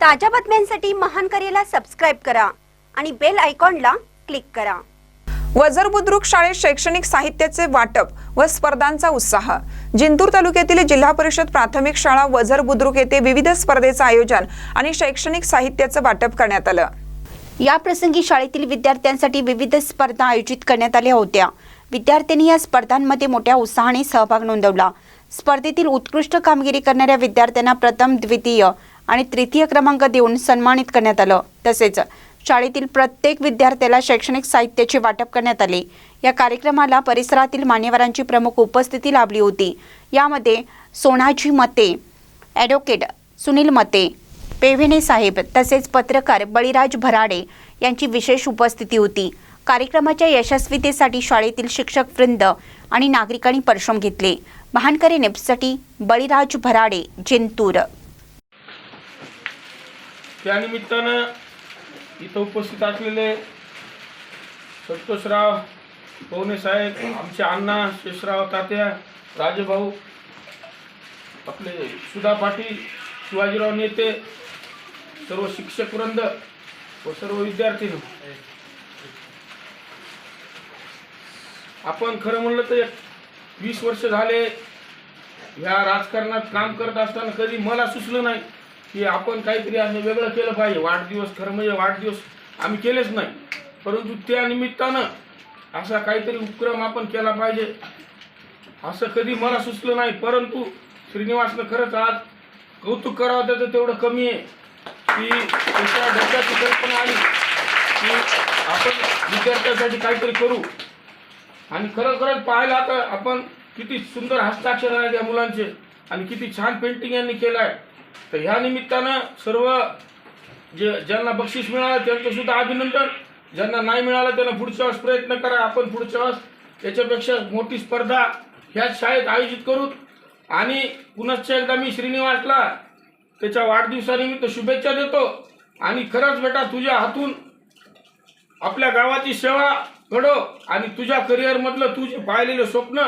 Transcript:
ताज्या बातम्यांसाठी महान करेला सबस्क्राईब करा आणि बेल आयकॉनला क्लिक करा. वजर बुद्रुक शाळेत शैक्षणिक साहित्याचे वाटप व स्पर्धांचा उत्साह. जिंतूर तालुक्यातील जिल्हा परिषद प्राथमिक शाळा वजर बुद्रुक येथे विविध स्पर्धेचं आयोजन आणि शैक्षणिक साहित्याचं वाटप करण्यात आलं. या प्रसंगी शाळेतील विद्यार्थ्यांसाठी विविध स्पर्धा आयोजित करण्यात आल्या होत्या. विद्यार्थ्यांनी या स्पर्धांमध्ये मोठ्या उत्साहाने सहभाग नोंदवला. स्पर्धेतील उत्कृष्ट कामगिरी करणाऱ्या विद्यार्थ्यांना प्रथम द्वितीय आणि तृतीय क्रमांक देऊन सन्मानित करण्यात आलं. तसेच शाळेतील प्रत्येक विद्यार्थ्याला शैक्षणिक साहित्याचे वाटप करण्यात आले. या कार्यक्रमाला परिसरातील मान्यवरांची प्रमुख उपस्थिती लाभली होती. यामध्ये सोनाजी मते ॲडव्होकेट सुनील मते पेव्हेणे साहेब तसेच पत्रकार बळीराज भराडे यांची विशेष उपस्थिती होती. कार्यक्रमाच्या यशस्वीतेसाठी शाळेतील शिक्षक वृंद आणि नागरिकांनी परिश्रम घेतले. महानकरी नेप्ससाठी बळीराज भराडे जिंतूर. त्यानिमित्तानं इथं उपस्थित असलेले संतोषराव पवने साहेब आमचे अण्णा शेषराव तात्या राजभाऊ आपले सुधा पाटील शिवाजीराव नेते सर्व शिक्षक वृंद व सर्व विद्यार्थी आपण खरं म्हणलं तर वीस वर्ष झाले ह्या राजकारणात काम करत असताना कधी मला सुचलं नाही. की आपण काहीतरी असं वेगळं केलं पाहिजे. वाढदिवस खरं म्हणजे वाढदिवस आम्ही केलेच नाही. परंतु त्या निमित्तानं असा काहीतरी उपक्रम आपण केला पाहिजे. असं कधी मला सुचलं नाही परंतु श्रीनिवासनं खरंच आज कौतुक करावं त्याचं तेवढं कमी आहे. की त्याच्या डोक्याची कल्पना आली की आपण विद्यार्थ्यांसाठी काहीतरी करू. आणि खरंच पाहायला आता आपण किती सुंदर हस्ताक्षर आहे त्या मुलांचे. आणि किती छान पेंटिंग यांनी केलं आहे तर ह्या निमित्तानं सर्व जे ज्यांना बक्षीस मिळालं त्यांचं सुद्धा अभिनंदन. ज्यांना नाही मिळालं त्यांना पुढच्या वेळेस प्रयत्न करा. आपण पुढच्या वेळेस याच्यापेक्षा मोठी स्पर्धा ह्याच शाळेत आयोजित करू. आणि पुनश्च एकदा मी श्रीनिवासला त्याच्या वाढदिवसानिमित्त शुभेच्छा देतो. आणि खरंच बेटा तुझ्या हातून आपल्या गावाची सेवा घडव आणि तुझ्या करिअरमधलं तुझे पाहिलेलं स्वप्न